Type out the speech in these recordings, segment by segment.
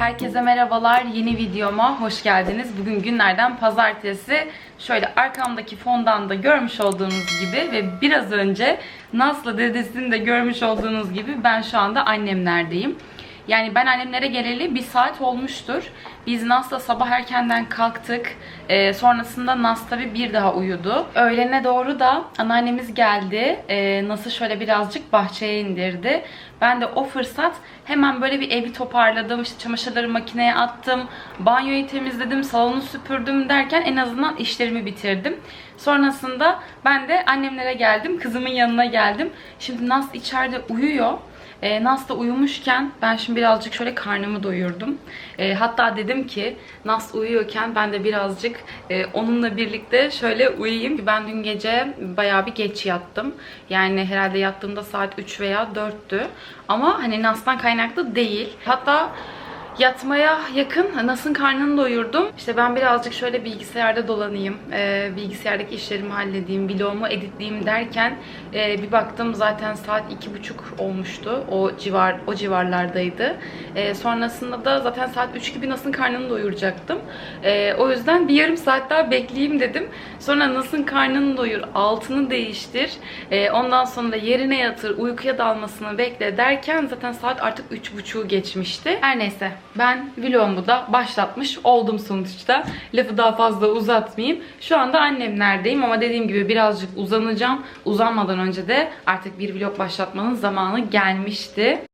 Herkese merhabalar. Yeni videoma hoş geldiniz. Bugün günlerden pazartesi. Şöyle arkamdaki fondan da görmüş olduğunuz gibi ve biraz önce Nas'la dedesini de görmüş olduğunuz gibi ben şu anda annemlerdeyim. Yani ben annemlere geleli bir saat olmuştur. Biz Nas'la sabah erkenden kalktık. Ee, sonrasında Nas tabi bir daha uyudu. Öğlene doğru da anneannemiz geldi. Ee, Nas'ı şöyle birazcık bahçeye indirdi. Ben de o fırsat hemen böyle bir evi toparladım. İşte çamaşırları makineye attım. Banyoyu temizledim, salonu süpürdüm derken en azından işlerimi bitirdim. Sonrasında ben de annemlere geldim. Kızımın yanına geldim. Şimdi Nas içeride uyuyor. E, Nas da uyumuşken ben şimdi birazcık şöyle karnımı doyurdum. E, hatta dedim ki Nas uyuyorken ben de birazcık e, onunla birlikte şöyle uyuyayım. Ben dün gece bayağı bir geç yattım. Yani herhalde yattığımda saat 3 veya 4'tü. Ama hani Nas'tan kaynaklı değil. Hatta Yatmaya yakın Nas'ın karnını doyurdum. İşte ben birazcık şöyle bilgisayarda dolanayım. Ee, bilgisayardaki işlerimi halledeyim, vlogumu editleyeyim derken e, bir baktım zaten saat iki buçuk olmuştu. O civar o civarlardaydı. Ee, sonrasında da zaten saat 3 gibi Nas'ın karnını doyuracaktım. Ee, o yüzden bir yarım saat daha bekleyeyim dedim. Sonra Nas'ın karnını doyur, altını değiştir. Ee, ondan sonra yerine yatır, uykuya dalmasını bekle derken zaten saat artık üç buçuğu geçmişti. Her neyse ben vlogumu da başlatmış oldum sonuçta. Lafı daha fazla uzatmayayım. Şu anda annemlerdeyim ama dediğim gibi birazcık uzanacağım. Uzanmadan önce de artık bir vlog başlatmanın zamanı gelmişti.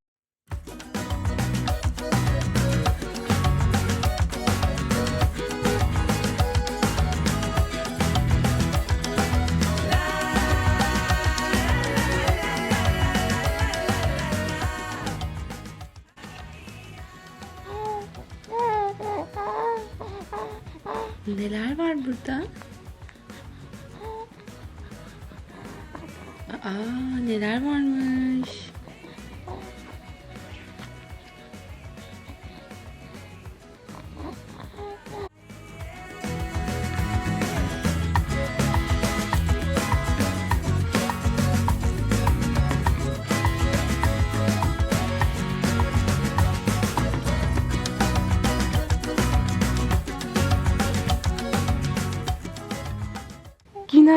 Var burada? Aa neler varmış.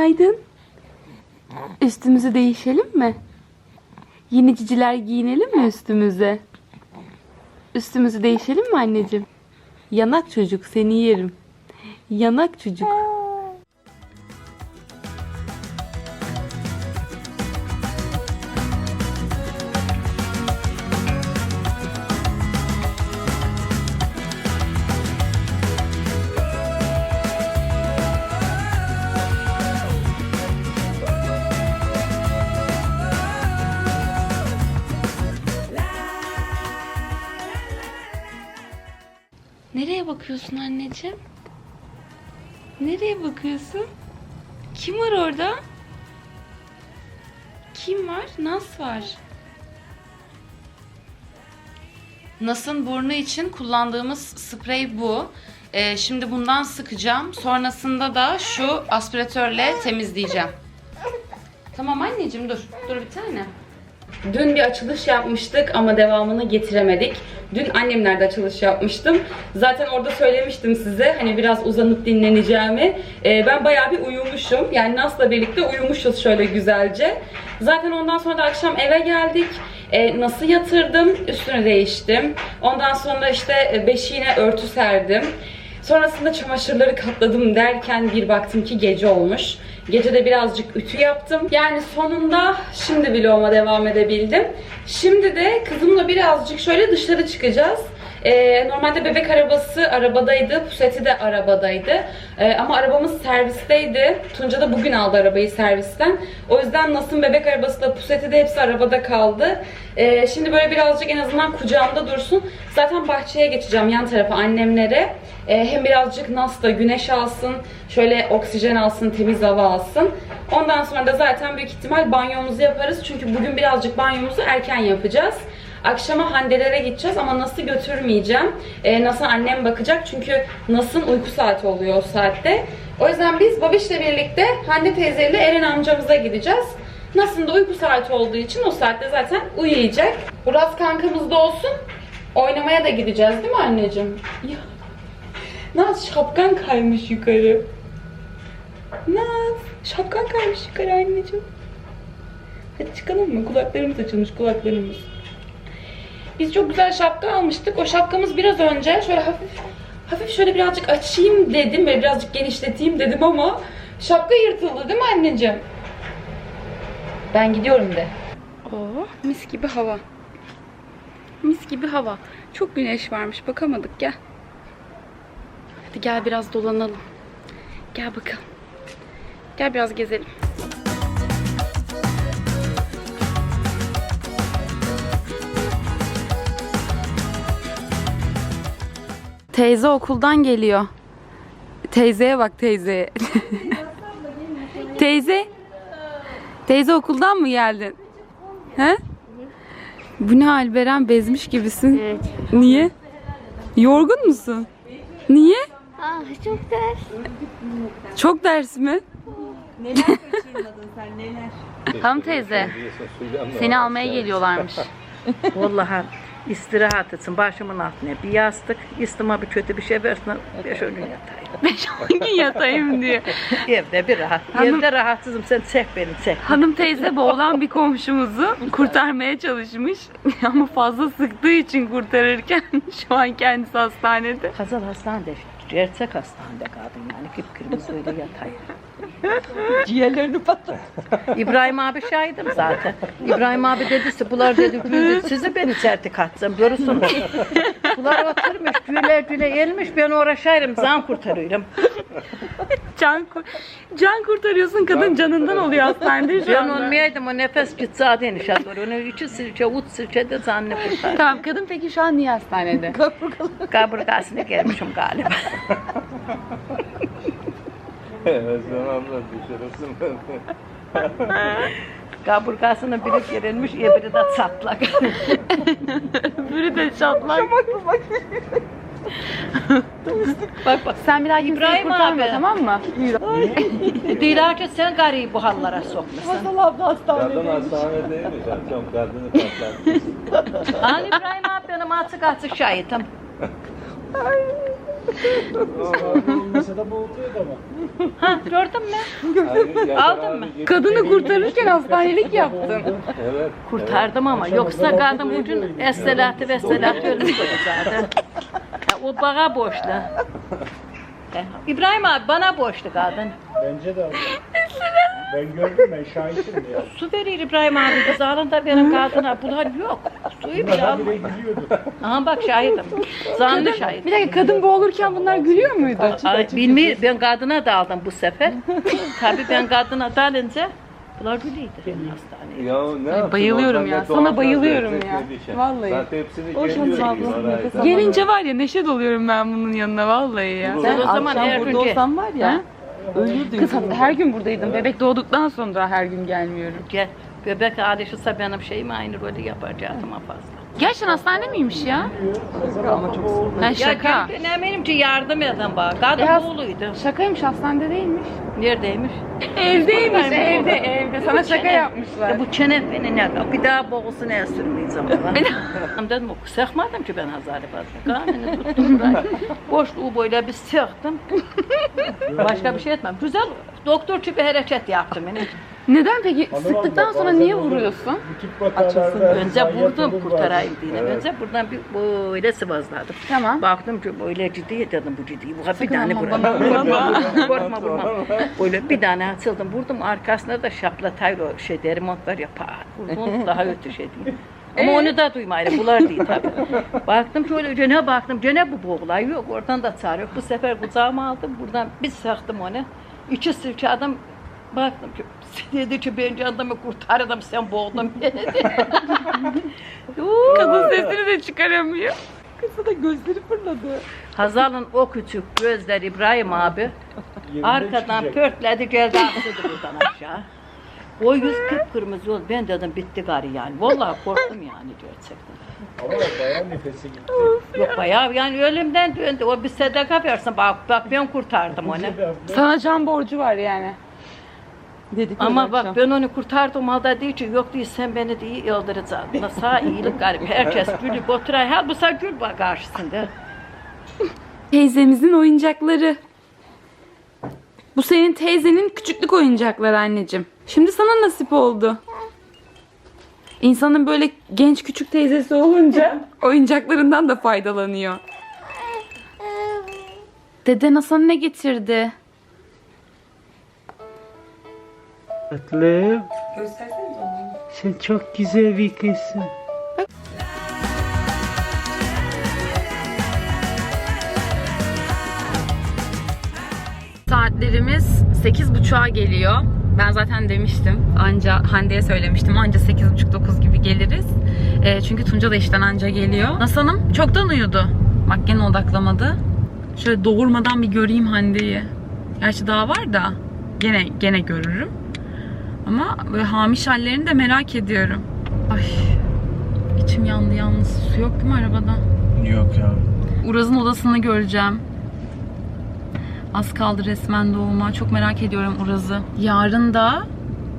Günaydın. Üstümüzü değişelim mi? Yeni ciciler giyinelim mi üstümüze? Üstümüzü değişelim mi anneciğim? Yanak çocuk seni yerim. Yanak çocuk. Bakıyorsun anneciğim? Nereye bakıyorsun? Kim var orada? Kim var? Nas var. Nas'ın burnu için kullandığımız sprey bu. Ee, şimdi bundan sıkacağım. Sonrasında da şu aspiratörle temizleyeceğim. Tamam anneciğim dur. Dur bir tane. Dün bir açılış yapmıştık ama devamını getiremedik. Dün annemlerde açılış yapmıştım. Zaten orada söylemiştim size hani biraz uzanıp dinleneceğimi. Ee, ben bayağı bir uyumuşum. Yani Nas'la birlikte uyumuşuz şöyle güzelce. Zaten ondan sonra da akşam eve geldik. Ee, Nas'ı yatırdım, üstünü değiştim. Ondan sonra işte e, beşiğine örtü serdim. Sonrasında çamaşırları katladım derken bir baktım ki gece olmuş. Gece de birazcık ütü yaptım. Yani sonunda şimdi vloguma devam edebildim. Şimdi de kızımla birazcık şöyle dışarı çıkacağız. Ee, normalde bebek arabası arabadaydı, puseti de arabadaydı. Ee, ama arabamız servisteydi. Tunca da bugün aldı arabayı servisten. O yüzden Nas'ın bebek arabası da puseti de hepsi arabada kaldı. Ee, şimdi böyle birazcık en azından kucağımda dursun. Zaten bahçeye geçeceğim yan tarafa annemlere. Ee, hem birazcık Nas da güneş alsın, şöyle oksijen alsın, temiz hava alsın. Ondan sonra da zaten büyük ihtimal banyomuzu yaparız. Çünkü bugün birazcık banyomuzu erken yapacağız. Akşama Hande'lere gideceğiz ama Nas'ı götürmeyeceğim. Ee, Nas'a annem bakacak çünkü Nas'ın uyku saati oluyor o saatte. O yüzden biz Babiş'le birlikte Hande teyzeyle Eren amcamıza gideceğiz. Nas'ın da uyku saati olduğu için o saatte zaten uyuyacak. Uraz kankamız da olsun. Oynamaya da gideceğiz değil mi anneciğim? Ya. Naz şapkan kaymış yukarı. Naz şapkan kaymış yukarı anneciğim. Hadi çıkalım mı? Kulaklarımız açılmış kulaklarımız. Biz çok güzel şapka almıştık. O şapkamız biraz önce şöyle hafif hafif şöyle birazcık açayım dedim ve birazcık genişleteyim dedim ama şapka yırtıldı değil mi anneciğim? Ben gidiyorum de. Oo, mis gibi hava. Mis gibi hava. Çok güneş varmış. Bakamadık gel. Hadi gel biraz dolanalım. Gel bakalım. Gel biraz gezelim. Teyze okuldan geliyor. Teyzeye bak teyzeye. teyze. Teyze okuldan mı geldin? He? Bu ne hal Beren bezmiş gibisin. Evet. Niye? Yorgun musun? Niye? Ah çok ders. Çok ders mi? Tam teyze. Seni almaya geliyorlarmış. Vallahi istirahat etsin başımın altına bir yastık istima bir kötü bir şey versin beş gün yatayım. Beş on gün yatayım diyor. Evde bir rahat. Hanım- Evde rahatsızım sen çek beni çek. Hanım teyze boğulan bir komşumuzu kurtarmaya çalışmış. Ama fazla sıktığı için kurtarırken şu an kendisi hastanede. Kazal hastanede gerçek hastanede kaldım yani kıpkırmızı öyle yatayım. Ciğerlerini patlat. İbrahim abi şahidim zaten. İbrahim abi dedisi bunlar dedi güldü sizi beni içeride katsam görürsünüz. bunlar oturmuş güle güle elmiş ben uğraşayım zan kurtarıyorum. Can, kur- can kurtarıyorsun kadın canından oluyor hastanede şu Ben anda. olmayaydım o nefes gitse adı enişe doğru. Onu içi sirçe, ut sirçe de zanne kurtar. Tamam kadın peki şu an niye hastanede? Kaburgasına gelmişim galiba. Özlem abla düşürürsün beni. Kaburgasına biri gerilmiş, öbürü de çatlak. Biri de çatlak. bak bak. Sen bir daha kimseyi İbrahim kurtarma abi. tamam mı? Diyorlar ki sen gariyi bu hallara sokmuşsun. Hasan abla. Kadın hastanedeymiş akşam kadını patlatmış. An İbrahim abi benim açık açık şahitim. Olmasa da boğuluyordu ama. Ha gördün mü? Hayır, Aldın mı? Kadını kurtarırken hastanelik yaptın. Evet. Kurtardım ama yoksa kadın ucun esselatı ve esselatı ölmüştü zaten. Ya, o bana boşlu. İbrahim abi bana boşlu kadın. Bence de abla. Ben gördüm ben şahitim ya. Su verir İbrahim abi kız alında benim kadına. Bunlar yok. Suyu bile bile gidiyordu. Aha bak şahidim. Zanlı şahit. Bir dakika kadın boğulurken bunlar gülüyor muydu? Ay, bilmiyor, ben kadına da aldım bu sefer. Tabii ben kadına dalınca bunlar hastaneye. Ya ne yaptın? bayılıyorum Oradan ya, ne sana bayılıyorum lezzet ya. Vallahi. Zaten hepsini Hoş geliyor abla. arayla. Gelince var ya neşe doluyorum ben bunun yanına vallahi ya. Sen o zaman her gün gel. var ya. Ölürdün. Kız her gün buradaydım. Bebek doğduktan sonra her gün gelmiyorum. Gel. Bebek alışırsa benim şeyim aynı rolü yapacaktım fazla. Gerçekten hastane miymiş ya? Ama çok Ha Ya şaka. gel, ben eminim ki yardım eden bak. Kadın Ya- oğluydu. Şakaymış hastanede değilmiş. Neredeymiş? Evdeymiş evde evde. Sana şaka yapmışlar. Ya bu çene beni ne Bir daha boğulsun el sürmeyeceğim bana. dedim sıkmadım ki ben Hazari Bazı. Kanını tuttum. Boşluğu böyle bir sıktım. Başka bir şey etmem. Güzel doktorçu bir hareket yaptım. Yani. Neden peki sıktıktan sonra niye vuruyorsun? Bu tip vakalarda Önce vurdum olur kurtarayım bazen. diye. Önce buradan bir böyle sıvazladım. Tamam. Baktım ki böyle ciddi dedim bu ciddi. Bu bir tane ama vuralım. bana vurma. Korkma vurma. Böyle bir tane açıldım. Vurdum arkasına da şaplatayla şey derimont var ya pat. Vurdum daha öte şey değil. Ama onu da duymayla bular değil tabii. Baktım şöyle cene baktım. Cene bu boğulay yok. Oradan da çare yok. Bu sefer kucağıma aldım. Buradan bir sıktım onu. İçi sırça adam Baktım ki dedi ki ben adamı kurtardım sen boğdun beni. Kadın sesini de çıkaramıyor. Kızı da gözleri fırladı. Hazal'ın o küçük gözler İbrahim abi arkadan pörtledi geldi aksıdı buradan aşağı. O yüz kıpkırmızı oldu. Ben dedim bitti gari yani. Vallahi korktum yani gerçekten. Ama bayağı nefesi gitti. Yok bayağı yani ölümden döndü. O bir sadaka versin. Bak bak ben kurtardım onu. Sana can borcu var yani. Dedik Ama bak ben onu kurtardım halde değil ki yok değil sen beni değil öldüreceksin. Nasıl iyilik garip. Herkes gülüp oturay. Hal bu sefer gül bak karşısında. Teyzemizin oyuncakları. Bu senin teyzenin küçüklük oyuncakları anneciğim. Şimdi sana nasip oldu. İnsanın böyle genç küçük teyzesi olunca oyuncaklarından da faydalanıyor. Dede Hasan ne getirdi? Tatlım. Sen çok güzel bir kızsın. Saatlerimiz 8.30'a geliyor. Ben zaten demiştim. Anca Hande'ye söylemiştim. Anca 8.30-9 gibi geliriz. E, çünkü Tunca da işten anca geliyor. Nasıl Hanım çoktan uyudu. Bak gene odaklamadı. Şöyle doğurmadan bir göreyim Hande'yi. Gerçi daha var da gene gene görürüm. Ama böyle hamiş hallerini de merak ediyorum. Ay içim yandı yalnız. Su yok değil mi arabada? Yok ya. Uraz'ın odasını göreceğim. Az kaldı resmen doğuma. Çok merak ediyorum Uraz'ı. Yarın da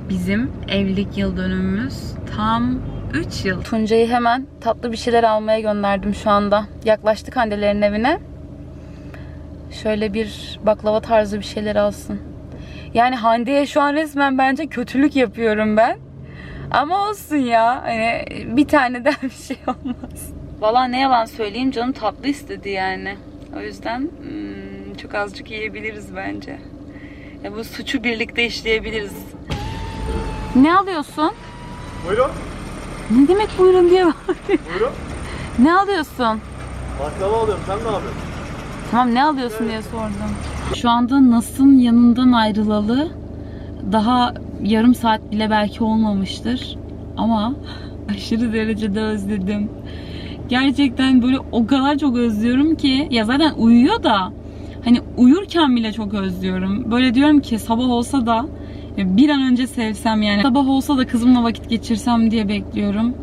bizim evlilik yıl dönümümüz. Tam 3 yıl. Tuncay'ı hemen tatlı bir şeyler almaya gönderdim şu anda. Yaklaştık annelerin evine. Şöyle bir baklava tarzı bir şeyler alsın. Yani Hande'ye şu an resmen bence kötülük yapıyorum ben. Ama olsun ya. Hani bir tane daha bir şey olmaz. Valla ne yalan söyleyeyim canım tatlı istedi yani. O yüzden hmm, çok azıcık yiyebiliriz bence. Ya bu suçu birlikte işleyebiliriz. Ne alıyorsun? Buyurun. Ne demek buyurun diye bak- Buyurun. Ne alıyorsun? Baklava alıyorum. Sen ne yapıyorsun? Tamam ne alıyorsun diye sordum. Şu anda Nas'ın yanından ayrılalı daha yarım saat bile belki olmamıştır. Ama aşırı derecede özledim. Gerçekten böyle o kadar çok özlüyorum ki ya zaten uyuyor da hani uyurken bile çok özlüyorum. Böyle diyorum ki sabah olsa da bir an önce sevsem yani sabah olsa da kızımla vakit geçirsem diye bekliyorum.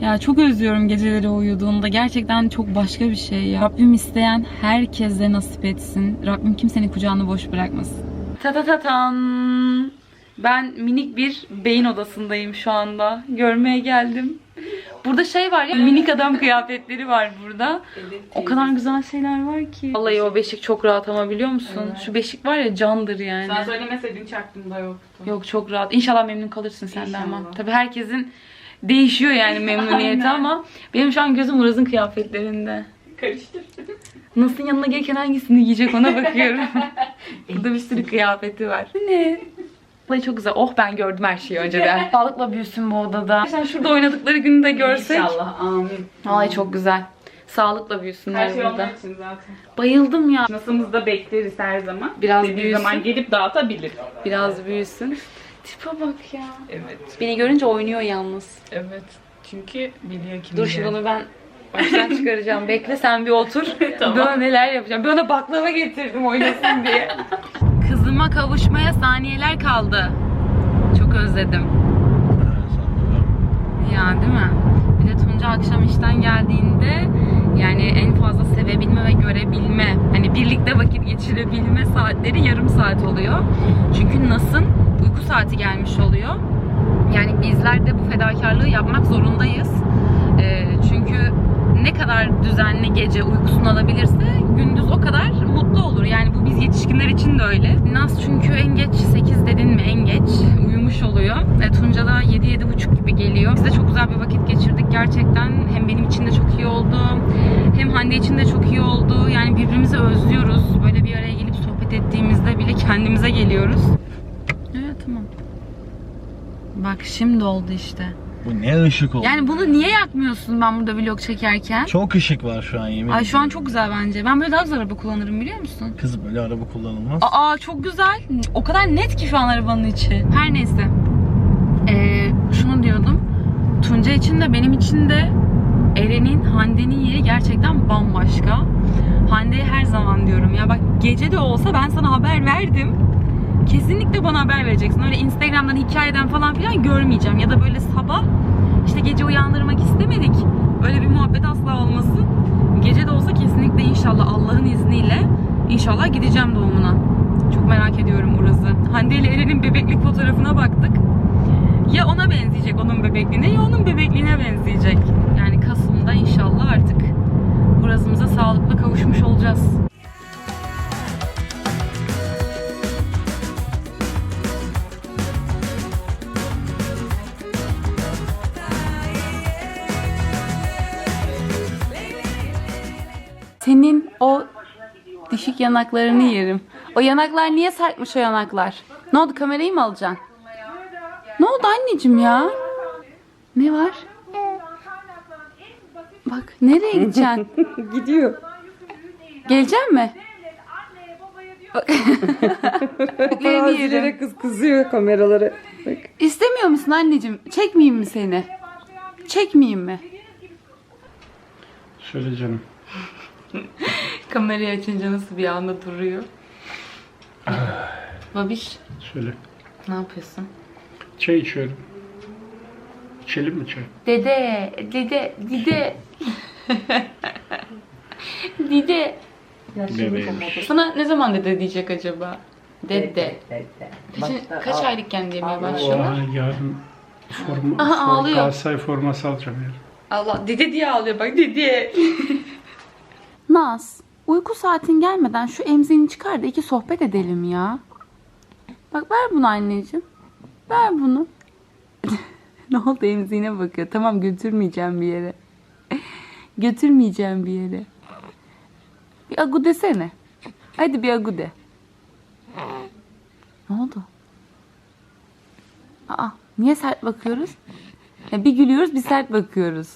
Ya çok özlüyorum geceleri uyuduğunda. Gerçekten çok başka bir şey ya. Rabbim isteyen herkese nasip etsin. Rabbim kimsenin kucağını boş bırakmasın. Ta ta ta tan. Ben minik bir beyin odasındayım şu anda. Görmeye geldim. Burada şey var ya minik adam kıyafetleri var burada. O kadar güzel şeyler var ki. Vallahi o beşik çok rahat ama biliyor musun? Şu beşik var ya candır yani. Sen söylemeseydin hiç aklımda yoktu. Yok çok rahat. İnşallah memnun kalırsın sen de ama. Tabii herkesin değişiyor yani memnuniyeti ama benim şu an gözüm Uraz'ın kıyafetlerinde. Karıştır. Nasıl yanına gelirken hangisini giyecek ona bakıyorum. Burada bir sürü kıyafeti var. Ne? Vallahi çok güzel. Oh ben gördüm her şeyi önceden. Sağlıkla büyüsün bu odada. Sen şurada oynadıkları günü de görsek. İnşallah. Amin. Vallahi çok güzel. Sağlıkla büyüsünler Her şey burada. onlar için zaten. Bayıldım ya. Nasılımızda bekleriz her zaman. Biraz Dediği büyüsün. zaman gelip dağıtabilir. Biraz büyüsün. Tipe bak ya. Evet. Beni görünce oynuyor yalnız. Evet. Çünkü biliyor kim Dur şimdi onu ben baştan çıkaracağım. Bekle sen bir otur. Tamam. Daha neler yapacağım. Ben ona baklava getirdim oynasın diye. Kızıma kavuşmaya saniyeler kaldı. Çok özledim. Ya değil mi? Bir de Tunca akşam işten geldiğinde yani en fazla sevebilme ve görebilme, hani birlikte vakit geçirebilme saatleri yarım saat oluyor. Çünkü Nas'ın uyku saati gelmiş oluyor. Yani bizler de bu fedakarlığı yapmak zorundayız. Ee, çünkü ne kadar düzenli gece uykusunu alabilirse gündüz o kadar mutlu olur. Yani bu biz yetişkinler için de öyle. Naz çünkü en geç 8 dedin mi en geç uyumuş oluyor. E, Tunca da 7-7.30 gibi geliyor. Biz de çok güzel bir vakit geçirdik gerçekten. Hem benim için de çok iyi oldu. Hem Hande için de çok iyi oldu. Yani birbirimizi özlüyoruz. Böyle bir araya gelip sohbet ettiğimizde bile kendimize geliyoruz. Bak şimdi oldu işte. Bu ne ışık oldu? Yani bunu niye yakmıyorsun ben burada vlog çekerken? Çok ışık var şu an yemin Ay şu an çok güzel bence. Ben böyle daha güzel araba kullanırım biliyor musun? Kız böyle araba kullanılmaz. Aa çok güzel. O kadar net ki şu an arabanın içi. Her neyse. Ee, şunu diyordum. Tunca için de benim için de Eren'in, Hande'nin yeri gerçekten bambaşka. Hande'ye her zaman diyorum ya bak gece de olsa ben sana haber verdim. Kesinlikle bana haber vereceksin. Öyle Instagram'dan, hikayeden falan filan görmeyeceğim. Ya da böyle sabah işte gece uyandırmak istemedik. Öyle bir muhabbet asla olmasın. Gece de olsa kesinlikle inşallah Allah'ın izniyle inşallah gideceğim doğumuna. Çok merak ediyorum Uraz'ı. Hande ile Eren'in bebeklik fotoğrafına baktık. Ya ona benzeyecek onun bebekliğine ya onun bebekliğine benzeyecek. Yani Kasım'da inşallah artık Uraz'ımıza sağlıklı kavuşmuş olacağız. O dişik yanaklarını yerim. O yanaklar niye sarkmış o yanaklar? Ne oldu kamerayı mı alacaksın? Ne oldu anneciğim ya? Ne var? Bak nereye gideceksin? Gidiyor. Gelecek mi? Bebeklerini yerim. Bazıları kız kızıyor kameralara. Bak. İstemiyor musun anneciğim? Çekmeyeyim mi seni? Çekmeyeyim mi? Söyle canım. Kamerayı açınca nasıl bir anda duruyor? Babiş Söyle. ne yapıyorsun? Çay içiyorum. İçelim mi çay? Dede, dede, dide. dide. Bebeğmiş. Sana ne zaman dede diyecek acaba? Dede. Kaç, kaç aylıkken demeye başlıyorlar? Aa, yarın forma, Aha, for- ağlıyor. Galatasaray forması alacağım yarın. Allah dede diye ağlıyor bak dede. Naz, uyku saatin gelmeden şu emziğini çıkar da iki sohbet edelim ya. Bak ver bunu anneciğim. Ver bunu. ne oldu emziğine bakıyor. Tamam götürmeyeceğim bir yere. götürmeyeceğim bir yere. Bir agu desene. Hadi bir agu de. Ne oldu? Aa, niye sert bakıyoruz? Ya bir gülüyoruz bir sert bakıyoruz.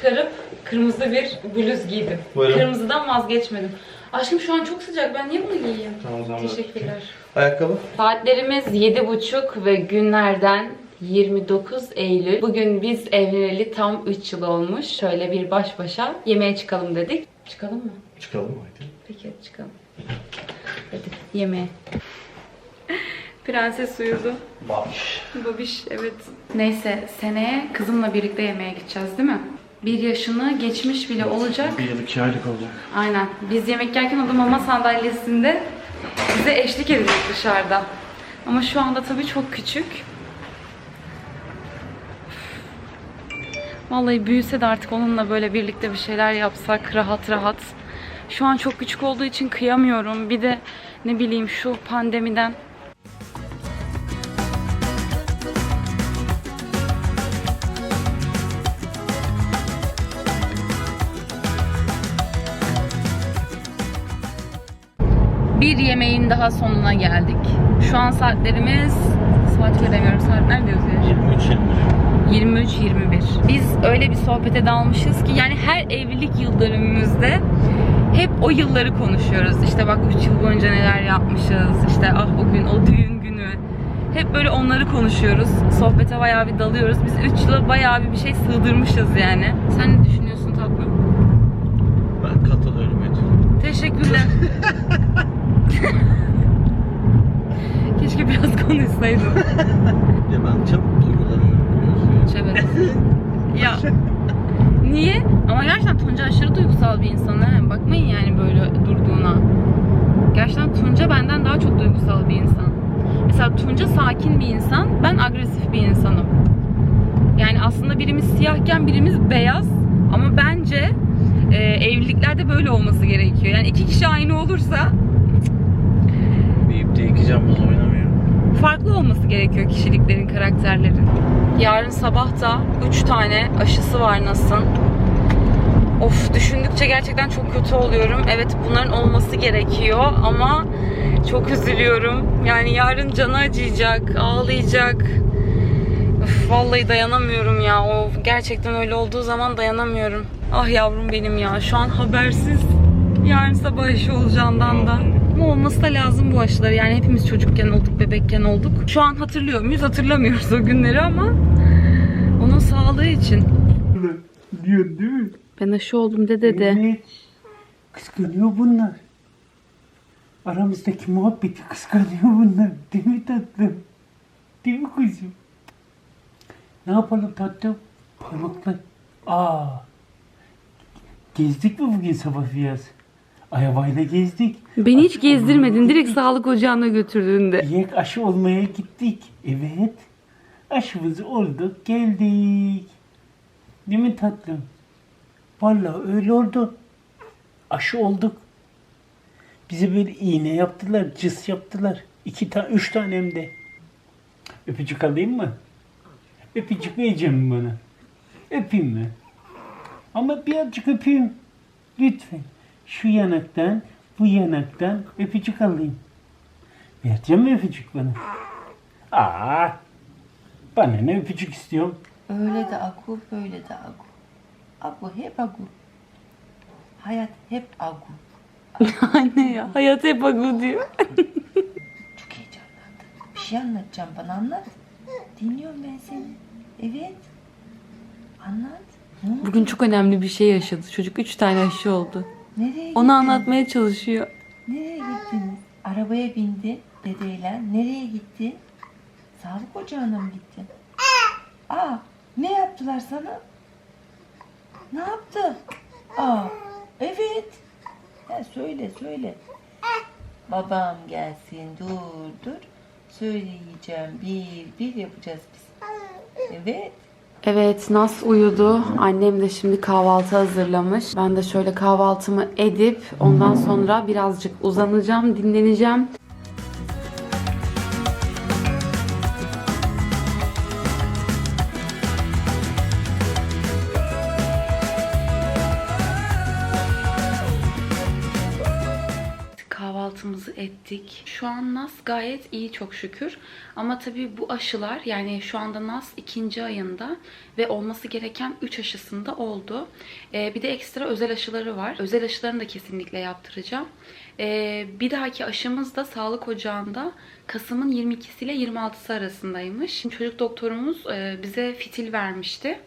Çıkarıp kırmızı bir bluz giydim. Buyurun. Kırmızıdan vazgeçmedim. Aşkım şu an çok sıcak. Ben niye bunu giyeyim? Tamam, o zaman Teşekkürler. Ayakkabı? Saatlerimiz 7.30 ve günlerden 29 Eylül. Bugün biz evleneli tam 3 yıl olmuş. Şöyle bir baş başa yemeğe çıkalım dedik. Çıkalım mı? Çıkalım hadi? Peki hadi çıkalım. Hadi yemeğe. Prenses uyudu. Babiş. Babiş evet. Neyse seneye kızımla birlikte yemeğe gideceğiz değil mi? Bir yaşını geçmiş bile olacak. Bir yıl iki aylık olacak. Aynen. Biz yemek yerken o da mama sandalyesinde bize eşlik edecek dışarıda. Ama şu anda tabii çok küçük. Vallahi büyüse de artık onunla böyle birlikte bir şeyler yapsak rahat rahat. Şu an çok küçük olduğu için kıyamıyorum. Bir de ne bileyim şu pandemiden yemeğin daha sonuna geldik. Şu an saatlerimiz saat göremiyorum. Saatler diyoruz ya. 23 23. 23-21. Biz öyle bir sohbete dalmışız ki yani her evlilik yıl dönümümüzde hep o yılları konuşuyoruz. İşte bak 3 yıl boyunca neler yapmışız. İşte ah o gün o düğün günü. Hep böyle onları konuşuyoruz. Sohbete bayağı bir dalıyoruz. Biz 3 yıla bayağı bir bir şey sığdırmışız yani. Sen ne düşünüyorsun tatlım? Ben katılıyorum Betül. Teşekkürler. Keşke konuşsaydın. Ya ben çabuk duygulanıyorum biliyorsun ya. Evet. ya niye? Ama gerçekten Tunca aşırı duygusal bir insan. He. Bakmayın yani böyle durduğuna. Gerçekten Tunca benden daha çok duygusal bir insan. Mesela Tunca sakin bir insan, ben agresif bir insanım. Yani aslında birimiz siyahken birimiz beyaz ama bence e, evliliklerde böyle olması gerekiyor. Yani iki kişi aynı olursa Büyüyüp de iki cambaz oynamıyor. Farklı olması gerekiyor kişiliklerin, karakterlerin. Yarın sabah da 3 tane aşısı var Nas'ın. Of düşündükçe gerçekten çok kötü oluyorum. Evet bunların olması gerekiyor ama çok üzülüyorum. Yani yarın canı acıyacak, ağlayacak. Of, vallahi dayanamıyorum ya. O gerçekten öyle olduğu zaman dayanamıyorum. Ah yavrum benim ya. Şu an habersiz. Yarın sabah aşı olacağından da. Ama olması da lazım bu aşıları. Yani hepimiz çocukken olduk, bebekken olduk. Şu an hatırlıyor muyuz? Hatırlamıyoruz o günleri ama onun sağlığı için. Diyor değil mi? Ben aşı oldum de dede. Evet. Kıskanıyor bunlar. Aramızdaki muhabbeti kıskanıyor bunlar. Değil mi tatlım? Değil mi kuzum? Ne yapalım tatlım? Parmakla. Aa. Gezdik mi bugün sabah biraz? Arabayla gezdik. Beni hiç gezdirmedin. Direkt sağlık ocağına götürdüğünde. Yek aşı olmaya gittik. Evet. Aşımızı olduk, geldik. Değil mi tatlım? Vallahi öyle oldu. Aşı olduk. Bize böyle iğne yaptılar, cıs yaptılar. İki tane, üç tane hem de. Öpücük alayım mı? Öpücük vereceğim bana. Öpeyim mi? Ama birazcık öpeyim. Lütfen. Şu yanaktan, bu yanaktan öpücük alayım. Vereceğim mi öpücük bana? Aa, bana ne öpücük istiyorum? Öyle de agu, böyle de agu. Agu hep agu. Hayat hep agu. Anne ya. Hayat hep agu diyor. Çok heyecanlandım. Bir şey anlatacağım bana anlat. Dinliyorum ben seni. Evet. Anlat. Ne oldu? Bugün çok önemli bir şey yaşadı. Çocuk üç tane aşı oldu. Nereye? Onu anlatmaya çalışıyor. Nereye gittiniz? Arabaya bindi dedeyle. Nereye gitti? Sağlık ocağına mı gittin? Aa, ne yaptılar sana? Ne yaptı? Aa, evet. Ya söyle söyle. Babam gelsin dur dur. Söyleyeceğim bir bir yapacağız biz. Evet. Evet Nas uyudu. Annem de şimdi kahvaltı hazırlamış. Ben de şöyle kahvaltımı edip ondan sonra birazcık uzanacağım, dinleneceğim. Şu an Nas gayet iyi çok şükür. Ama tabii bu aşılar yani şu anda Nas ikinci ayında ve olması gereken 3 aşısında oldu. Ee, bir de ekstra özel aşıları var. Özel aşılarını da kesinlikle yaptıracağım. Ee, bir dahaki aşımız da sağlık ocağında Kasım'ın 22'si ile 26'sı arasındaymış. Çocuk doktorumuz e, bize fitil vermişti.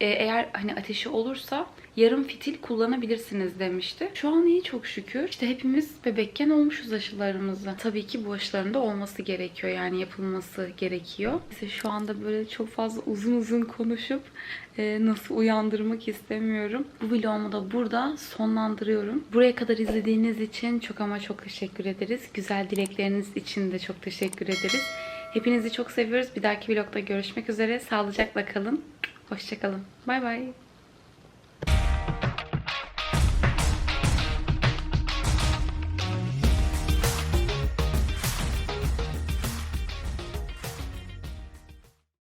E, eğer hani ateşi olursa yarım fitil kullanabilirsiniz demişti. Şu an iyi çok şükür. İşte hepimiz bebekken olmuşuz aşılarımızı. Tabii ki bu aşıların da olması gerekiyor. Yani yapılması gerekiyor. Size şu anda böyle çok fazla uzun uzun konuşup e, nasıl uyandırmak istemiyorum. Bu vlogumu da burada sonlandırıyorum. Buraya kadar izlediğiniz için çok ama çok teşekkür ederiz. Güzel dilekleriniz için de çok teşekkür ederiz. Hepinizi çok seviyoruz. Bir dahaki vlogda görüşmek üzere. Sağlıcakla kalın. Hoşçakalın. Bay bay.